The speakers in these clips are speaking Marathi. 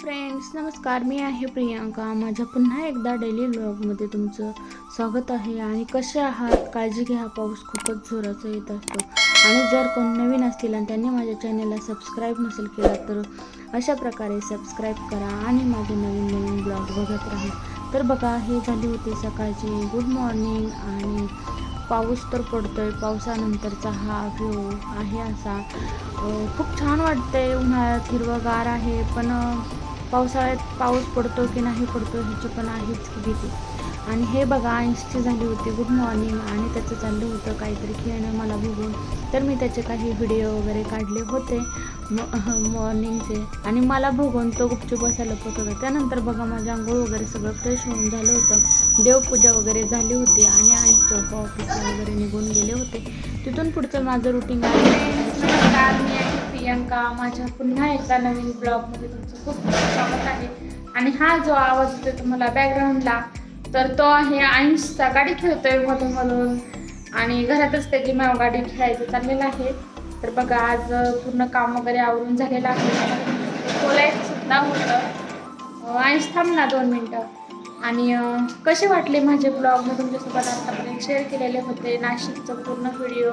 फ्रेंड्स नमस्कार मी आहे प्रियांका. माझ्या पुन्हा एकदा डेली ब्लॉगमध्ये तुमचं स्वागत आहे. आणि कसे आहात? काळजी घ्या पाऊस खूपच जोराचा येत असतो. आणि जर कोण नवीन असतील आणि त्यांनी माझ्या चॅनलला सबस्क्राईब नसेल केला तर अशा प्रकारे सबस्क्राईब करा आणि माझे नवीन नवीन ब्लॉग बघत राहा. तर बघा हे झाली होती सकाळची. गुड मॉर्निंग आणि पाऊस तर पडतो आहे पावसानंतरचा हा व्ह्यू आहे असा. खूप छान वाटतंय. उन्हाळ्यात हिरवंगार आहे पण पावसाळ्यात पाऊस पडतो की नाही पडतो ह्याची पण आहेच की भीती. आणि हे बघा ऐंशी झाली होती. गुड मॉर्निंग आणि त्याचं चाललं होतं काहीतरी खेळणं मला बघून. तर मी त्याचे काही व्हिडिओ वगैरे काढले होते. मॉर्निंगचे आणि मला बघून तो गुपचूप बसायला लपत होता. त्यानंतर बघा माझं आंघोळ वगैरे सगळं फ्रेश होऊन झालं होतं. देवपूजा वगैरे झाली होती आणि आई चौक ऑफिसला वगैरे निघून गेले होते. तिथून पुढचं माझं रुटीन आहे प्रियांका माझ्या पुन्हा एकदा नवीन ब्लॉगमध्ये तुमचं खूप खूप स्वागत आहे. आणि हा जो आवाज येतो तुम्हाला बॅकग्राऊंडला तर तो आहे आईन्सचा गाडी खेळतोय मधून मधून आणि घरातच त्याची माव गाडी खेळायचं चाललेलं आहे. तर बघा आज पूर्ण काम वगैरे आवरून झालेलं आहे. बोलायचं सुद्धा होतं. आईन्स थांब ना दोन मिनटं. आणि कसे वाटले माझे ब्लॉग? मी तुमच्यासोबत आतापर्यंत शेअर केलेले होते. नाशिकचं पूर्ण व्हिडिओ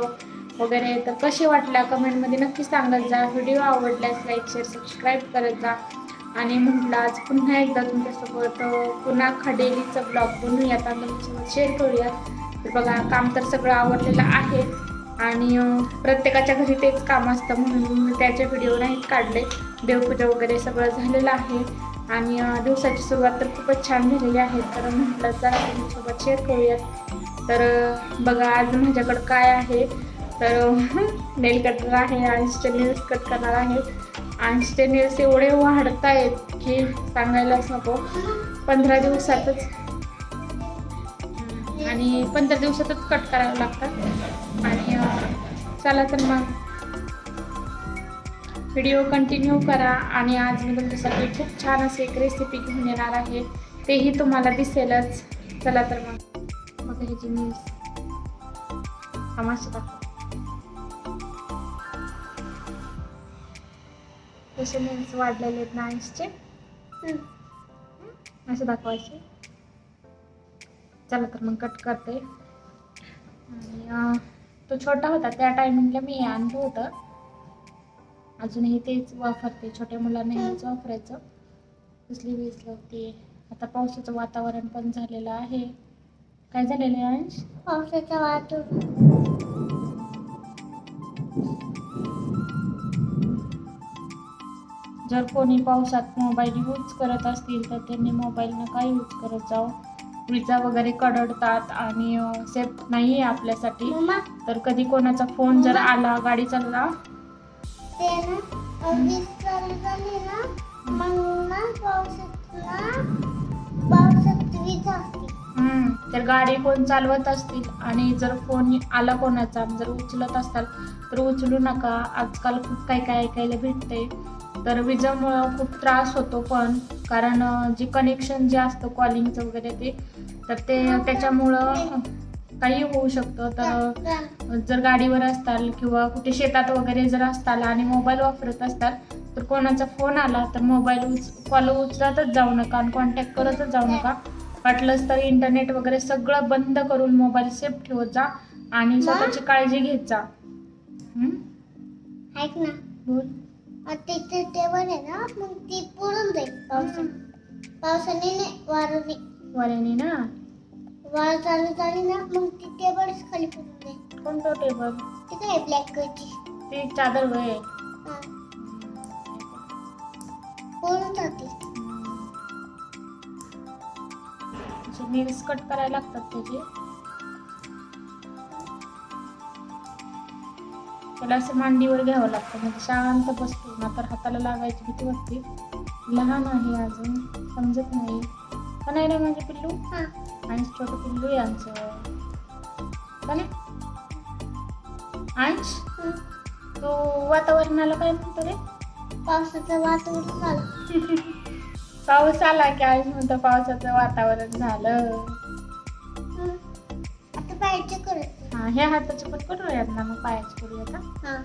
वगैरे तर कसे वाटल्या कमेंटमध्ये नक्की सांगत जा. व्हिडिओ आवडल्यास लाईक शेअर सबस्क्राईब करत जा. आणि म्हटलं आज पुन्हा एकदा तुमच्यासोबत पुन्हा खडेलीचं ब्लॉग बनवूयात आणि तुमच्यासोबत शेअर करूया तर बघा काम तर सगळं आवडलेलं आहे. आणि प्रत्येकाच्या घरी तेच काम असतं म्हणून मी त्याचे व्हिडिओ नाहीत काढले. देवपूजा वगैरे सगळं झालेलं आहे. आणि दिवसाची सुरुवात तर खूपच छान झालेली आहे. तर म्हटलं जरा तुमच्यासोबत शेअर करूयात. तर बघा आज माझ्याकडं काय आहे? तर नेल कटर आहे आणि नेल्स कट करणार आहे. आणि नेल्स एवढे वाढत आहेत की सांगायलाच नको. पंधरा दिवसातच. आणि पंधरा दिवसातच कट करावं लागतात आणि चला तर मग. व्हिडिओ कंटिन्यू करा आणि आज मी तुमच्यासाठी खूप छान असे एक रेसिपी घेऊन येणार आहे. तेही तुम्हाला दिसेलच. चला तर मग. मग ह्याची न्यूज तमाशा कसे न्यूज वाढलेले आहेत ना आईसचे असे दाखवायचे. चला तर मग कट करते. आणि तो छोटा होता त्या टायमिंगला मी आणलं होतं. अजूनही तेच वापरते छोट्या मुलांना हेच वापरायचं. कसली वीज लावते. आता पावसाचं वातावरण पण झालेलं आहे. काय झालेलं आहे अंश? पावसाचा वाटून जर कोणी पावसात मोबाईल यूज करत असतील तर त्यांनी मोबाईल नका यूज करत जाऊ विजा वगैरे कडडतात आणि सेफ नाही आहे आपल्यासाठी. तर कधी कोणाचा फोन जर आला गाडी चालला? तर गाडी कोण चालवत असतील आणि जर फोन आला कोणाचा जर उचलत असाल तर उचलू नका. आजकाल खूप काय काय ऐकायला भेटते तर विजेमुळं खूप त्रास होतो पण कारण जे कनेक्शन जे असतं कॉलिंगचं वगैरे ते तर ते त्याच्यामुळं काही होऊ शकतं. तर जर गाडीवर असताल किंवा कुठे शेतात वगैरे जर असताल आणि मोबाईल वापरत असताल तर कोणाचा फोन आला तर मोबाईल उच कॉल उचलतच जाऊ नका आणि कॉन्टॅक्ट करतच जाऊ नका. वाटलंच तर इंटरनेट वगैरे सगळं बंद करून मोबाईल सेफ ठेवत जा आणि स्वतःची काळजी घेत जा. हम्म? ऐक ना. बोल. तिथे टेबल आहे ना मग ती पुरून जाईल पावसाने पावसाने नाही वाराने वाऱ्याने ना वारा चालू झाली ना मग ती टेबलच खाली पडून जाईल कोणतं टेबल ती काय ब्लॅक कलरची ती चादर वय हा पळून जाते नेल्स कट करायला लागतात त्याचे त्याला असं मांडीवर घ्यावं लागतं. म्हणजे शांत बसतो. ना तर हाताला लागायची भीती वाटते. लहान आहे अजून. समजत नाही. का नाही रे माझे पिल्लू? हा. अंश छोटं पिल्लू आहे आमचं. का नाही. तू वातावरणाला काय म्हणतो रे? पावसाचं वातावरण झालं. पाऊस आला की अंश म्हणतो पावसाचं वातावरण झालं. ह्या हाताचे पण करूयात ना मग पायाचे करूयात हा हा.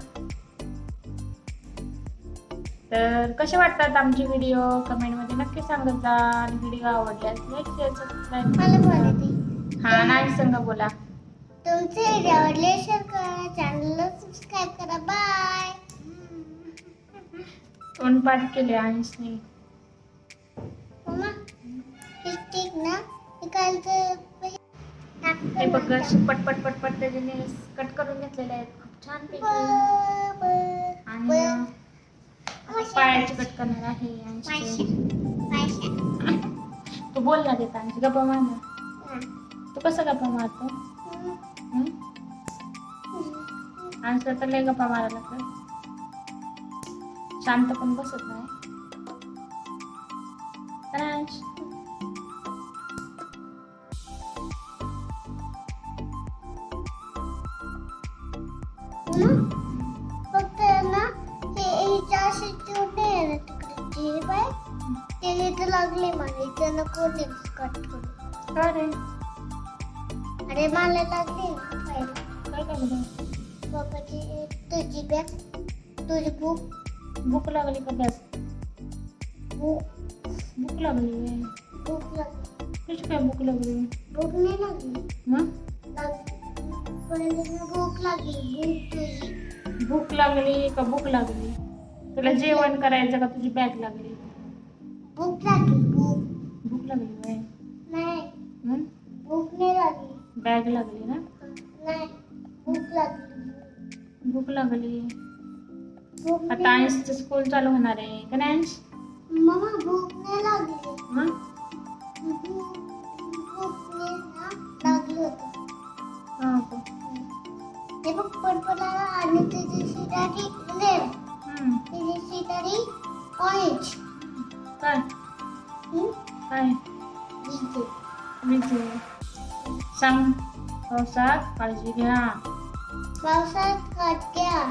तर कसे वाटतात आमचे व्हिडिओ कमेंटमध्ये नक्की सांगत जा आणि व्हिडिओ आवडल्यास लाईक शेअर सबस्क्राईब हा नाही सांगा बोला. तुमचे व्हिडिओ आवडले शेअर करा. चॅनलला सबस्क्राईब करा. बाय तोंडपाठ केले मम्मा हे स्टिक ना. हे बघ पट पटपट पटपट त्याच्याने कट करून घेतलेले आहेत. खूप छान पैकी. आणि पायाची कट करणार आहे तू बोल ना देता गप्पा मार ना. तू कसं गप्पा मारतो? आणि तर लय गप्पा मारायला लागतात शांत पण बसत नाही. ते इथं लागले मला इथं नको कट करू का रे? अरे मला लागले काय? बाबाची तुझी बॅग तुझी बुक. भूक लागली का बस बुक. भूक लागली? बुक लागली. कशी काय भूक लागली? बुक नाही लागली. मग? भूक लागली. भूक तुझी. भूक लागली का भूक लागली? तुला जेवण करायचं का? तुझी बॅग लागली. भूक लागली भूक भूक लागली होय. नाही हं? भूक नाही लागली बॅग लागली ना नाही भूक लागली भूक लागली भूक आता नाही स्कूल चालू होणार आहे का नाही अंश मम्मा भूक नाही लागली मग भूक भूक नाही ना लागली होतं हा का? ते बघ पर्पल आला आणि त्याची शिटारी रेड हं. त्याची शिटारी ऑरेंज काय? काय? विजय सांग. पावसात काळजी घ्या. पावसात काटक्या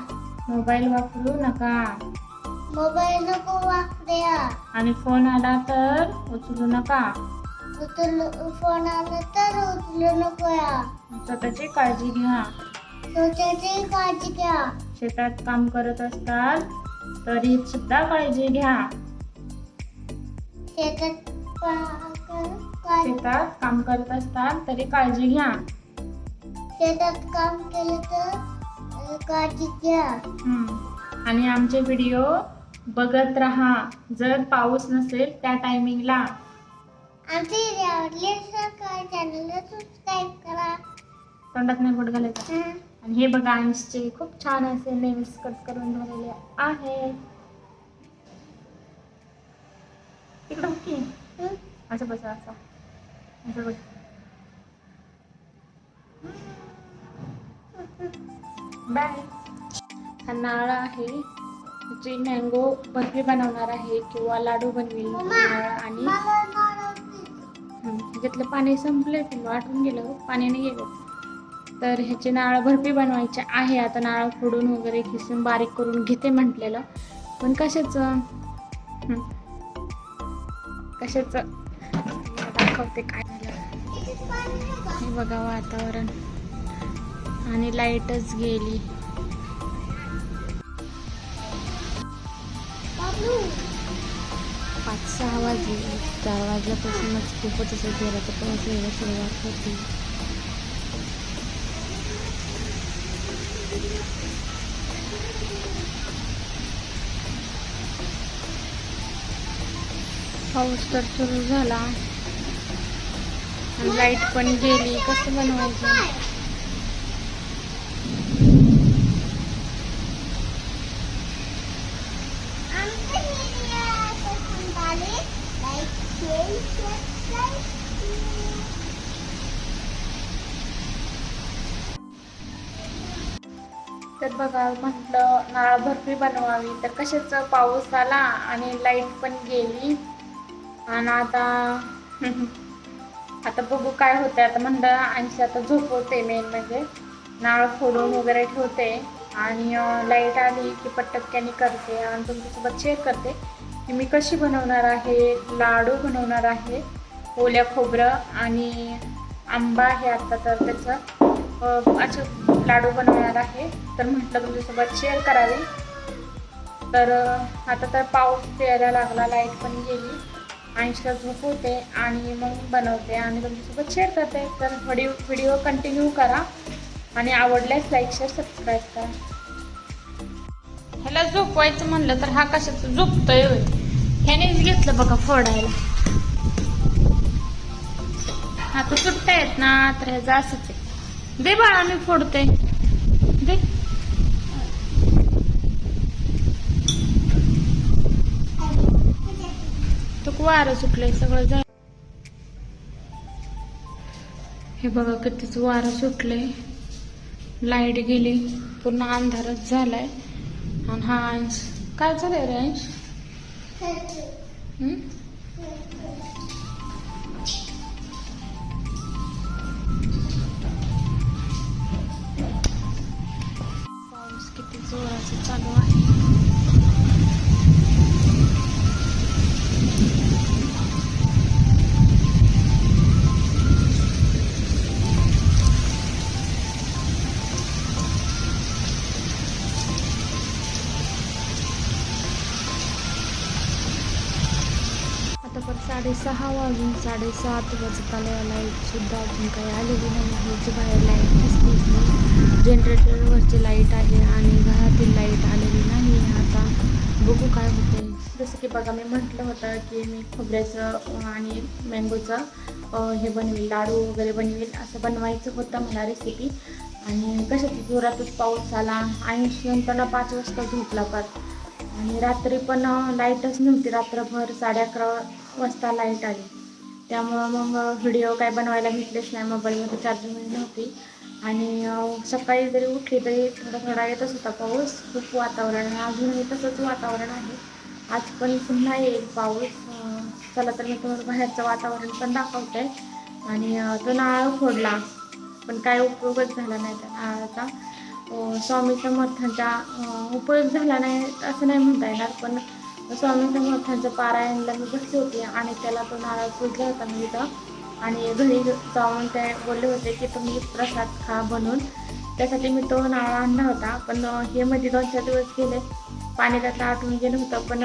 मोबाईल वापरू नका. मोबाईल नको वापऱ्या आणि फोन आला तर उचलू नका. उचल फोन आला तर उचलू नको स्वतःची काळजी घ्या. स्वतःची काळजी घ्या. शेतात काम करत असताल तरी सुद्धा काळजी घ्या. शेतात काम करत असताल तरी काळजी घ्या. शेतात काम केलं तर काळजी घ्या. आणि आमचे व्हिडिओ बघत राहा. जर पाऊस नसेल त्या टायमिंगला. आमचे आवडले तर चॅनलला सबस्क्राईब करा. तोंडात नाही बोट घालायचं. आणि हे बघा अंशचे खूप छान असे नेल्स कट करून झालेले आहे इकडं बघ की. हं? असं बस असं. असं बघ बाय. हा नाळ आहे. जी मँगो बर्फी बनवणार आहे किंवा लाडू बनवेल नारळ आणि ह्याच्यातलं पाणी संपलंय पण आटून गेलं. हो, पाण्याने गेलं. तर ह्याचे नारळ भरपी बनवायचे आहे. आता नारळ फोडून वगैरे खिसून बारीक करून घेते म्हटलेलं. पण कशाचं? तसेच कशाचं? दाखवते काय. झालं बघा वातावरण. आणि लाईटच गेली. पाच सहा वाजले. चार वाजल्यापासूनच खूपच असं जोराचं असं यायला सुरुवात होती. पाऊस तर सुरू झाला. आणि लाइट पण गेली. कसं बनवायचं? तर बघा म्हटलं नाळ बर्फी बनवावी. तर कशाचं? पाऊस आला आणि लाइट पण गेली. आणि आता आता बघू काय होते आता म्हणलं आणखी आता झोपवते मेन म्हणजे. नाळ फोडून वगैरे ठेवते. आणि लाइट आली की पटकक्याने करते आणि तुमच्यासोबत शेअर करते की मी कशी बनवणार आहे. लाडू बनवणार आहे. ओल्या खोबरं आणि आंबा आहे आता तर त्याचं. असं लाडू बनवणार आहे. तर म्हटलं तुमच्यासोबत शेअर करावे. तर आता तर पाऊस यायला लागला लाइट पण गेली. ऐंशीला झोप होते आणि मग बनवते आणि तुमच्यासोबत शेअर करते. तर व्हिडिओ व्हिडिओ कंटिन्यू करा आणि आवडल्यास लाईक शेअर सबस्क्राईब करा. ह्याला झोपवायचं म्हणलं तर हा कशाचं? झोपतोय ह्यानेच घेतलं बघा फोडायला. हा तर सुट्ट्या आहेत ना तर ह्याचं असंच आहे. दे बाळा मी फोडते दे तो वारं सुटलंय सगळं जाय हे बघा कितीच वारं सुटलंय. लाइट गेली पूर्ण अंधारच झालाय. आणि हा अंश काय झालंय रे अंश? पाऊस किती जोराचा चालू आहे. पण साडेसहा वाजून साडेसात वाजत आले अजून काही आलेली नाही. ह्याची बाहेर लाइट दिसलीच नाही जनरेटरवरची लाइट आहे आणि घरातील लाइट आलेली नाही. आता बघू काय होते जसं की बघा मी म्हटलं होतं की मी खोबऱ्याचं आणि मँगोचं हे बनवेल लाडू वगैरे बनवेल असं बनवायचं होतं मला रेसिपी आणि कशाची? जोरातच पाऊस आला. आणि नंतर पाच वाजता झोपला पाच आणि रात्री पण लाईटच नव्हती. रात्रभर साडे अकरा वाजता लाइट आली. त्यामुळं मग व्हिडिओ काय बनवायला भेटलेच नाही. मोबाईलमध्ये चार्जिंग नव्हती. आणि सकाळी जरी उठली तरी थोडा थोडा येतच होता पाऊस. खूप वातावरण अजूनही तसंच वातावरण आहे. आज पण पुन्हा येईल पाऊस. चला तर मी तुम्हाला बाहेरचं वातावरण पण दाखवते. आणि तो नाळ फोडला. पण काय उपयोगच झाला नाही त्या नारळाचा. स्वामी समर्थांचा उपयोग झाला नाही असं नाही म्हणता येणार. पण स्वामी समर्थांचं पारायणला मी बसली होती आणि त्याला तो नारळ पुजला होता मी इथं. आणि घरी जाऊन ते बोलले होते की तुम्ही प्रसाद खा बनवून त्यासाठी मी तो नारळ आणला होता. पण हे म्हणजे मध्ये दोन चार दिवस गेले. पाणी त्यातलं आटून गेलं होतं पण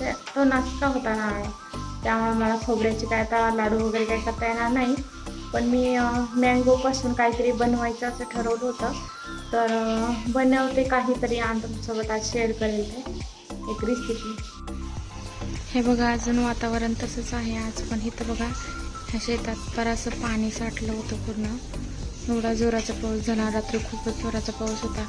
ते तो नाचका होता नारळ. त्यामुळे मला खोबऱ्याचे काय आता लाडू वगैरे काही करता येणार नाही. पण मी मँगोपासून काहीतरी बनवायचं असं ठरवलं होतं. तर बनवते काहीतरी आणि तुमच्यासोबत आज शेअर करेल ते. एक रेसिपी हे बघा अजून वातावरण तसंच आहे आज पण इथं बघा ह्या शेतात बराचसं पाणी साठलं होतं पूर्ण. एवढा जोराचा पाऊस झाला रात्री खूपच जोराचा पाऊस होता.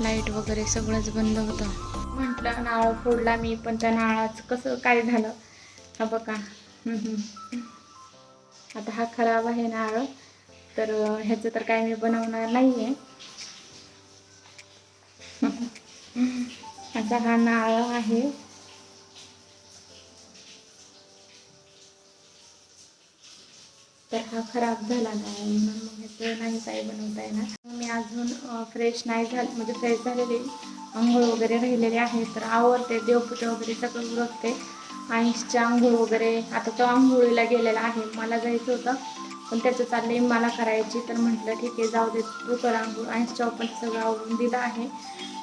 लाइट वगैरे सगळंच बंद होतं. म्हटलं नारळ फोडला मी पण त्या नारळाचं कसं काय झालं? हा बघा. आता हा खराब आहे नारळ तर ह्याचं तर काय मी बनवणार नाही आहे असा हा नारळ आहे. तर हा खराब झाला नाही म्हणून. मग ह्याचं नाही काही बनवता येणार. मी अजून फ्रेश नाही झालं म्हणजे फ्रेश झालेली आंघोळ वगैरे राहिलेली आहे. तर आवडते देवपूजा वगैरे सगळं उरकते. आईसच्या आंघोळ वगैरे आता तो आंघोळीला गेलेला आहे. मला जायचं होतं. पण त्याचं चाललंय मला करायची तर म्हटलं ठीक आहे जाऊ दे. तू कर आंघोळ. आईसच्या पण सगळं आवडून दिलं आहे.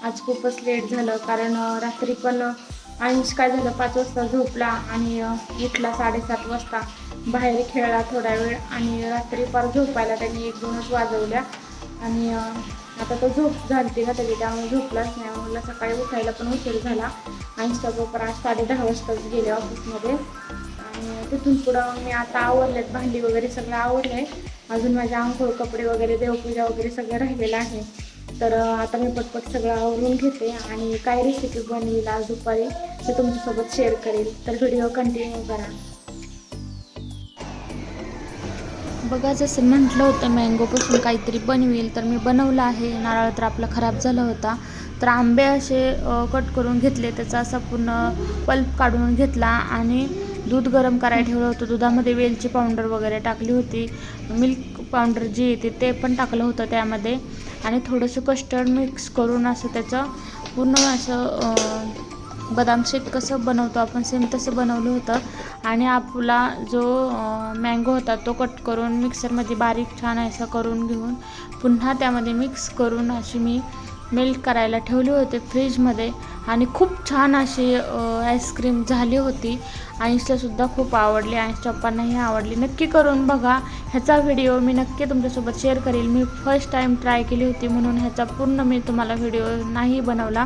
आज खूपच लेट झालं कारण रात्री पण अंश काय झालं पाच वाजता झोपला आणि उठला साडेसात वाजता. बाहेर खेळला थोडा वेळ आणि रात्री पार झोपायला त्यांनी एक दोनच वाजवल्या. आणि आता तो झोप झाली ना त्याची त्यामुळे झोपलाच नाही. मला सकाळी उठायला पण उशीर झाला. अंशचा बरोबर आज साडे दहा वाजताच गेले ऑफिसमध्ये तिथून पुढं मी आता आवरलेत भांडी वगैरे सगळं आवरलं. आहे अजून माझे आंघोळ कपडे वगैरे देवपूजा वगैरे सगळं राहिलेलं आहे. तर आता मी पटपट सगळं आवरून घेते आणि काय रेसिपी बनवेल आज दुपारी ते तुमच्यासोबत शेअर करेल. तर व्हिडिओ कंटिन्यू करा. बघा जसं म्हटलं होतं मँगोपासून काहीतरी बनवेल तर मी बनवलं आहे. नारळ तर आपला खराब झाला होता. तर आंबे असे कट करून घेतले त्याचा असा पूर्ण पल्प काढून घेतला आणि दूध गरम करायला ठेवलं होतं. दुधामध्ये वेलची पावडर वगैरे टाकली होती. मिल्क पावडर जी येते ते पण टाकलं होतं त्यामध्ये. आणि थोडंसं कस्टर्ड मिक्स करून असं त्याचं पूर्ण असं बदाम शेक कसं बनवतो आपण सेम तसं बनवलं होतं. आणि आपला जो मँगो होता तो कट करून मिक्सरमध्ये बारीक छान असं करून घेऊन पुन्हा त्यामध्ये मिक्स करून अशी मी मेल्ट करायला ठेवले होते फ्रीजमध्ये आणि खूप छान अशी आईस्क्रीम झाली होती. आईन्सलासुद्धा खूप आवडली आईन्स पप्पांनाही आवडली. नक्की करून बघा. ह्याचा व्हिडिओ मी नक्की तुमच्यासोबत शेअर करेल. मी फर्स्ट टाईम ट्राय केली होती म्हणून ह्याचा पूर्ण मी तुम्हाला व्हिडिओ नाही बनवला.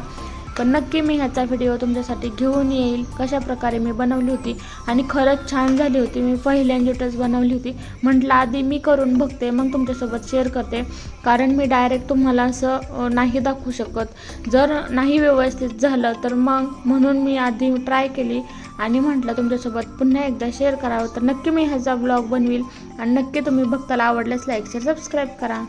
पण नक्की मी ह्याचा व्हिडिओ तुमच्यासाठी घेऊन येईल. कशा प्रकारे मी बनवली होती आणि खरंच छान झाली होती. मी पहिल्यांदाच बनवली होती. म्हटलं आधी मी करून बघते मग तुमच्यासोबत शेअर करते. कारण मी डायरेक्ट तुम्हाला असं नाही दाखवू शकत. जर नाही व्यवस्थित झालं तर मग म्हणून मी आधी ट्राय केली आणि म्हटलं तुमच्यासोबत पुन्हा एकदा शेअर करावं. तर नक्की मी ह्याचा ब्लॉग बनवील. आणि नक्की तुम्ही बघताला आवडल्यास लाईक शेअर सबस्क्राईब करा.